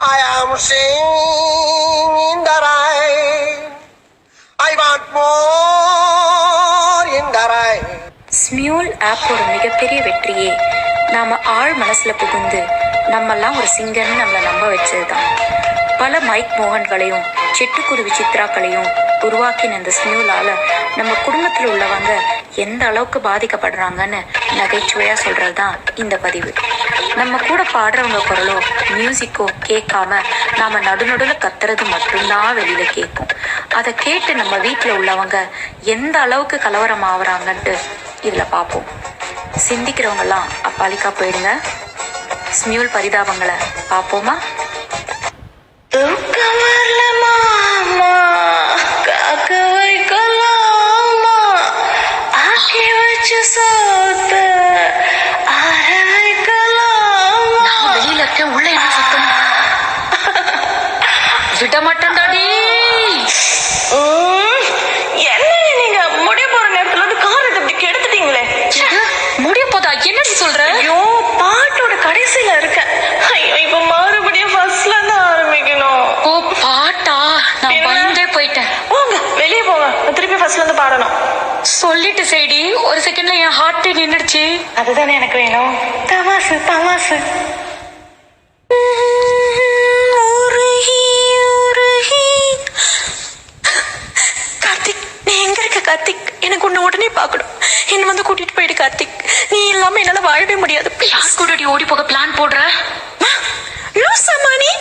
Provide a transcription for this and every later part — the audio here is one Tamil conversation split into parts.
I am seeing the rain. I want more in the rain. Smule ஆப்போட மிகப்பெரிய வெற்றியே நாம ஆழ் மனசுல புகுந்து நம்மெல்லாம் ஒரு சிங்கர்னு நம்மளை நம்ப வச்சதுதான் பல மைக் மோகன்களையும் சிட்டுக்குருவி சித்ராக்களையும் உருவாக்கின இந்த ஸ்மியூலால நம்ம குடும்பத்தில் உள்ளவங்க எந்த அளவுக்கு பாதிக்கப்படுறாங்கன்னு நகைச்சுவையா சொல்றதுதான் இந்த பதிவு. நம்ம கூட பாடுறவங்க குரலோ மியூசிக்கோ கேட்காம நாம நடுநடுல கத்துறது மட்டும்தான் வெளியில கேட்கும். அதை கேட்டு நம்ம வீட்டில் உள்ளவங்க எந்த அளவுக்கு கலவரம் ஆகுறாங்கன்ட்டு இதில் பார்ப்போம் சிந்திக்கிறவங்க எல்லாம் அப்பாலிக்கா போயிடுங்க. ஸ்மியூல் பரிதாபங்களை பார்ப்போமா இருக்கேன் உள்ள என்ன சத்தம்? விட மாட்டேன்டாடி. என்னங்க நீங்க முடிய போற நேரத்துல வந்து காரத்தை இப்படி கெடுத்துட்டீங்களே. முடிய போதா? என்னடி சொல்ற? ஐயோ பாட்டோட கடைசியில இருக்க. ஐயோ இப்ப மறுபடியும் ஃபர்ஸ்ட்ல இருந்து ஆரம்பிக்கணும். ஓ பாட்டா? நான் என்ன? பயந்தே போயிட்டேன். போங்க வெளியே போங்க. திருப்பி ஃபர்ஸ்ட்ல இருந்து பாடணும். சொல்லிட்டு சைடி ஒரு செகண்ட்ல என் ஹார்ட்டே நின்னுடுச்சு. அதுதானே எனக்கு வேணும். தமாசு தமாசு. கார்த்திக். எனக்கு உன்னை உடனே பார்க்கணும். என்ன வந்து கூட்டிட்டு போயிடு கார்த்திக். நீ இல்லாம என்னால வாழவே முடியாது. யார் கூடடி ஓடி போக பிளான் போடுற? லூசமானி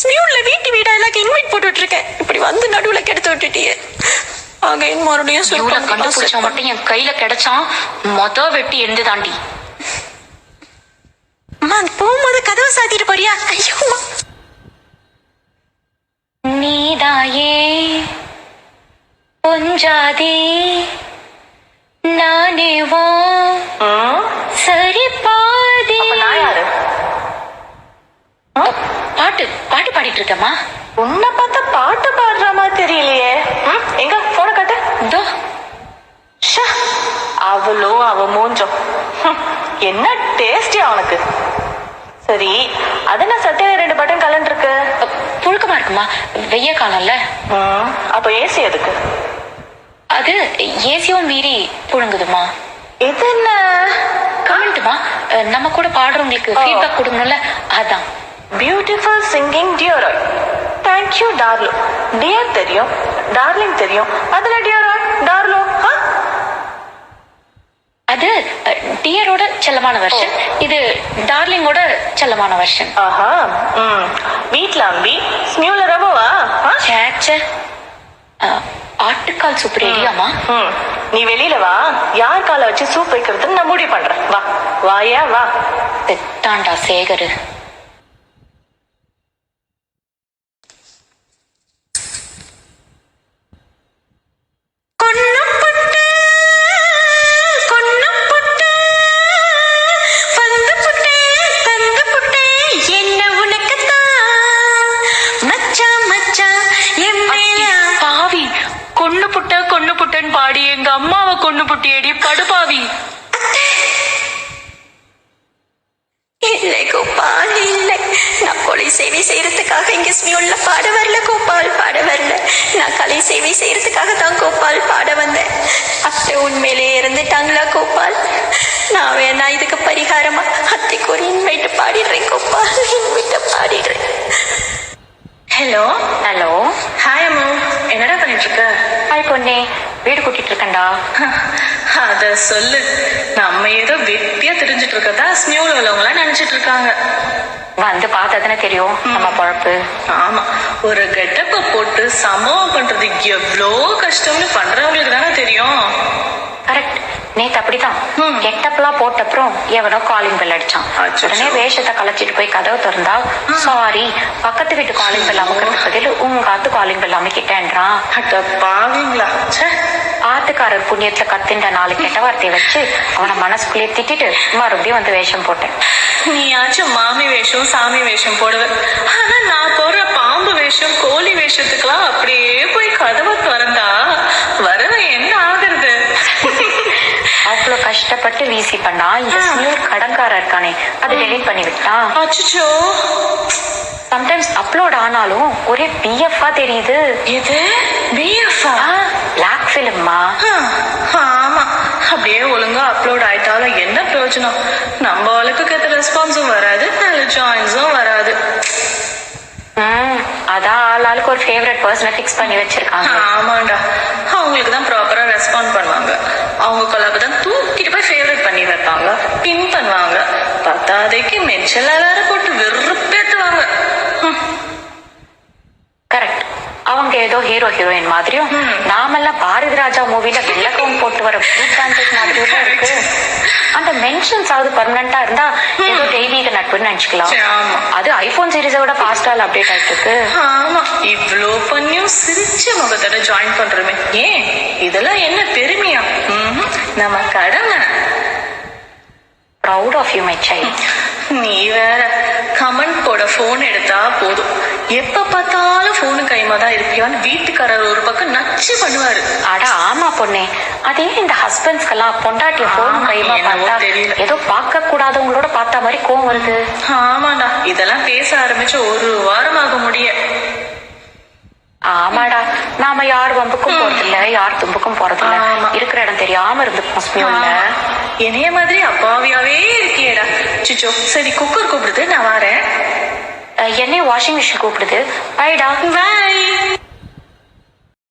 ஸ்மியூன்ல வீட்டு வீடா எல்லாம் இன்வைட் போட்டு இருக்கேன் இப்படி வந்து நடுவுல கெடுத்து விட்டுட்டியே. அகைன் மறுபடியும் சொல்லிட்டு கண்டுபிடிச்சா மட்டும் என் கையில கிடைச்சான். மொத வெட்டி எந்து தாண்டி போகும்போது கதவை சாத்திட்டு போறியா? ஐயோ பொஞ்சாதி நானேவோ சரி பாதி. பாட்டு பாட்டு பாடிட்டு இருக்கேம்மா. உன்னை பார்த்தா பாட்டு பாடுற மாதிரி தெரியலையே. எங்க? போன காட்டு. இதோ. ஷா, அவளோ அவ மூஞ்சம். என்ன டேஸ்டி அவனுக்கு. சரி அது என்ன சட்டையில ரெண்டு பட்டன் கலன் இருக்கு புழுக்கமா இருக்குமா? வெய்ய காலம்ல. அப்ப ஏசி எதுக்கு? அது ஏசியும் மீறி புழுங்குதுமா இது என்ன? கமெண்ட்டுமா நம்ம கூட பாடுறவங்களுக்கு. ஃபீட்பேக் கொடுக்கணும்ல அதான். பியூட்டிஃபுல் சிங்கிங் டியோராய் தேங்க்யூ டார்லோ டியர் தெரியும் டார்லிங் தெரியும். அதுல டியோராய் டார்லோ? அது டியரோட செல்லமான வெர்ஷன் இது டார்லிங்கோட செல்லமான வெர்ஷன் ஆஹா வீட்ல அம்பி ஸ்மியூல ரவவா ஆ? சேச்சே ஆட்டுக்கால் சூப் ரெடியாமா நீ வெளியில வா. யார் காலை வச்சு சூப் வைக்கிறதுன்னு நான் முடிவு பண்றேன். வா. வாயா வா. செத்தாண்டா சேகரு. கொன்னு புட்டியடி படுபாவி இல்லை கோபால் இல்லை. நான் கொலை சேவை செய்யறதுக்காக இங்க ஸ்மியூல்ல பாட வரல கோபால் பாட வரல. நான் கலை சேவை செய்யறதுக்காக தான் கோபால் பாட வந்தேன். அத்தை உண்மையிலே இறந்துட்டாங்களா கோபால்? நான் வேணா இதுக்கு பரிகாரமா அத்தைக்கு ஒரு இன்வைட் பாடிடுறேன் கோபால் இன்வைட்ட பாடிடுறேன். ஹலோ ஹலோ ஹாய் அம்மா. என்னடா பண்ணிட்டு இருக்க? ஹாய் பொண்ணே வீடு கூட்டிட்டு இருக்கேன்டா அத சொல்லு. நம்ம ஏதோ வெட்டியா தெரிஞ்சிட்டு இருக்கதா ஸ்மியூல் உள்ளவங்களா நினைச்சிட்டு இருக்காங்க வந்து பார்த்ததுன்னு தெரியும் நம்ம பொழப்பு. ஆமா. ஒரு கெட்டப்ப போட்டு சம்பவம் பண்றது எவ்வளோ கஷ்டம்னு பண்றவங்களுக்கு தானே தெரியும். கரெக்ட் நேத்து அப்படிதான். கெட்டப்லாம் போட்ட அப்புறம் எவனோ காலிங் பெல் அடிச்சான். உடனே வேஷத்தை கலைச்சிட்டு போய் கதவை திறந்தா சாரி பக்கத்து வீட்டு காலிங் பெல் அமுக்கிறதுக்கு பதில் உங்க ஆத்து காலிங் பெல் அமைக்கிட்டேன்றான். ஆத்துக்காரர் புண்ணியத்துல கத்தின்ற நாலு கெட்ட வார்த்தையை வச்சு அவனை மனசுக்குள்ளேயே திட்டிட்டு மறுபடியும் வந்து வேஷம் போட்டேன். நீயாச்சும் மாமி வேஷம் சாமி வேஷம் போடுவ. ஆனா நான் போடுற பாம்பு வேஷம் கோழி வேஷத்துக்கெல்லாம் அப்படியே கஷ்டப்பட்டு வீசி பண்ணா இந்த ஆ. ஸ்மியூல் கடன்காரர் இருக்கானே அது டெலீட் பண்ணி விட்டான் அச்சோ சம்டைம்ஸ் அப்லோட் ஆனாலும் ஒரே பிஎஃப்ஆ தெரியுது. எது? பிஎஃப்ஆ பிளாக் ஃபிலிம்மா ஆமா. அப்படியே ஒழுங்கா அப்லோட் ஆயிட்டாலும் என்ன பிரயோஜனம்? நம்ம ஆளுக்கு கேட்ட ரெஸ்பான்ஸும் வராது நல்ல ஜாயின்ஸும் வராது. அதான் ஆள் ஆளுக்கு ஒரு ஃபேவரட் பர்சனை ஃபிக்ஸ் பண்ணி வச்சிருக்காங்க. ஆமாண்டா. அவங்களுக்கு தான் ப்ராப்பரா ரெஸ்பாண்ட் பண்ணுவாங்க. அவங்க கொலாக்கு தான் தூக்கிட்டு போய் ஃபேவரட் பண்ணி பின் பண்ணுவாங்க. பத்தாதைக்கு மென்ஷன் எல்லாரும் போட்டு வெறுப்பேத்துவாங்க. கரெக்ட் அவங்க ஏதோ ஹீரோ ஹீரோயின் மாதிரியும். நாமெல்லாம் பாரதி ராஜா மூவில வெள்ளக்கம் போட்டு வர பூக்காண்டட் மாதிரியும் இருக்கு. அந்த மென்ஷன்ஸ் ஆகுது பர்மனண்டா இருந்தா ஏதோ தெய்வீக நட்புன்னு நினைச்சுக்கலாம். அது ஐபோன் சீரிஸை விட ஃபாஸ்டால் அப்டேட் ஆயிட்டு இருக்கு. ஆமா. இவ்ளோ பண்ணியும் சிரிச்ச முகத்தோட ஜாயின் பண்றோமே. ஏன்? இதெல்லாம் என்ன பெருமையா. நம்ம கடமை. Proud of you my child நீ வேற கமெண்ட் போட போன் எடுத்தா போதும். எப்ப பார்த்தாலும் போனு கைமா தான் இருப்பியான்னு வீட்டுக்காரர் ஒரு பக்கம் நச்சு பண்ணுவாரு. அட ஆமா பொண்ணே. அதே இந்த ஹஸ்பண்ட்ஸ்க்கெல்லாம் பொண்டாட்டிய போன் ஆமா, கைமா பார்த்தா. ஏதோ பார்க்க கூடாதவங்களோட பார்த்த மாதிரி கோவம் வருது. ஆமாடா இதெல்லாம் பேச ஆரம்பிச்சு ஒரு வாரம் ஆக முடிய. ஆமாடா நாம யார் வம்புக்கும் போறதில்ல யார் தும்புக்கும் போறதில்ல. இருக்கிற இடம் தெரியாம இருந்துப்போம் ஸ்மியூல்ல என்னைய மாதிரி அப்பாவியாவே இருக்கியேடா. சிச்சோ சரி குக்கர் கூப்பிடுது நான் வரேன். என்னைய வாஷிங் மிஷின் கூப்பிடுது. பாய்டா பாய்